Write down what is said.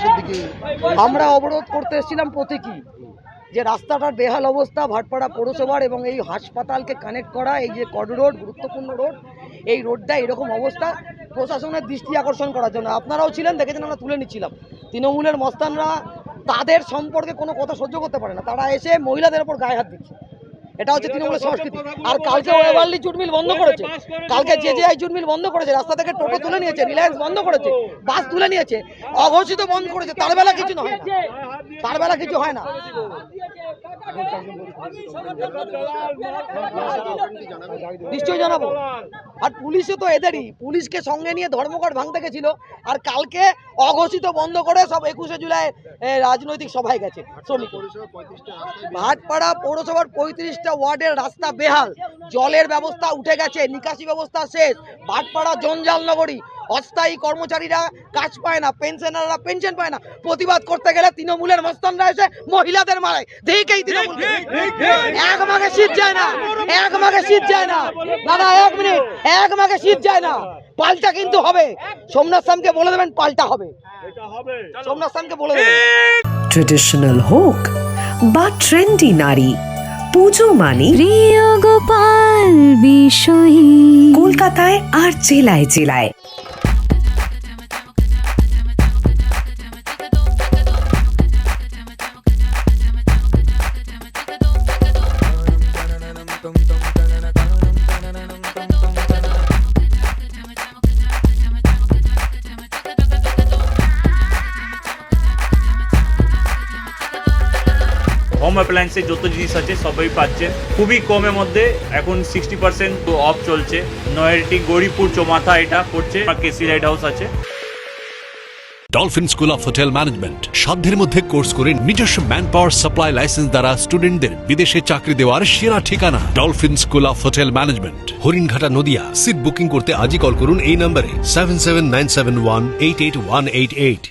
অফিসের দিকে। আমরা অবরোধ করতে এসেছিলাম প্রতীকী, যে রাস্তাটার বেহাল অবস্থা, ভাটপাড়া পৌরসভার এবং এই হাসপাতালকে কানেক্ট করা, এই যে কড রোড গুরুত্বপূর্ণ রোড এই রোডটা এরকম অবস্থা, প্রশাসনের দৃষ্টি আকর্ষণ করার জন্য। আপনারাও ছিলেন, দেখেছেন, আমরা তুলে নিচ্ছিলাম। তৃণমূলের মস্তানরা তাদের সম্পর্কে কোনো কথা সহ্য করতে পারে না। তারা এসে মহিলাদের ওপর গায়ে হাত দিচ্ছে। এটা হচ্ছে তৃণমূলের সংস্কৃতি। আর কালকে ওয়েবার্লি জুট মিল বন্ধ করেছে। কালকে যে যে জুট মিল বন্ধ করেছে রাস্তা থেকে টোটো তুলে নিয়েছে রিলায়েন্স বন্ধ করেছে। বাস তুলে নিয়েছে অঘোষিত বন্ধ করেছে তার বেলা কিছু নয় না। তার বেলা কিছু হয় না। নিশ্চয়ই জানাব। আর পুলিশও তো এদেরই। পুলিশকে সঙ্গে নিয়ে ধর্মঘট ভাঙতে গেছিল আর কালকে অঘোষিত বন্ধ করে সব একুশে জুলাই রাজনৈতিক সভায় গেছে শ্রমিক ভাটপাড়া পৌরসভার পঁয়ত্রিশটা ওয়ার্ডের রাস্তা বেহাল। জলের ব্যবস্থা উঠে গেছে, নিকাশি ব্যবস্থা শেষ। ভাটপাড়া জঞ্জাল নগরী অস্থায়ী কর্মচারীরা কাজ পায় না পেনশনাররা পেনশন পায় না। প্রতিবাদ করতে গেলে তৃণমূলের মস্তানরা এসে মহিলাদের মারে দেখেই তৃণমূল। এক মাঘে শীত যায় না এক মাঘে শীত যায় না। দাদা এক মিনিট এক মাঘে শীত যায় না। পাল্টা কিন্তু হবে। সোমনাথ সামকে বলে দেবেন পাল্টা হবে। সোমনাথ সামকে বলে দেবেন। ট্রেডিশনাল হোক বা ট্রেন্ডি নারী। পুজো মানে প্রিয় গোপাল বিষয়ী। কলকাতায় আর জেলায় জেলায়। হোম অ্যাপ্লায়েন্সের যত জিনিস আছে, সবই পাচ্ছেন খুবই কমের মধ্যে এখন সিক্সটি পার্সেন্ট অফ চলছে। নয়ারটি গৌরীপুর চৌমাথা এটা পড়ছে কেসি লাইট হাউস আছে। Dolphin school of hotel management সাধ্যের মধ্যে কোর্স করে নিজস্ব ম্যান পাওয়ার সাপ্লাই লাইসেন্স দ্বারা স্টুডেন্টদের বিদেশে চাকরি দেওয়ার সেরা ঠিকানা। Dolphin school of hotel management Haringhata Nadia. Seat booking করতে আজই কল করুন এই নম্বরে seven seven nine seven one eight eight one eight eight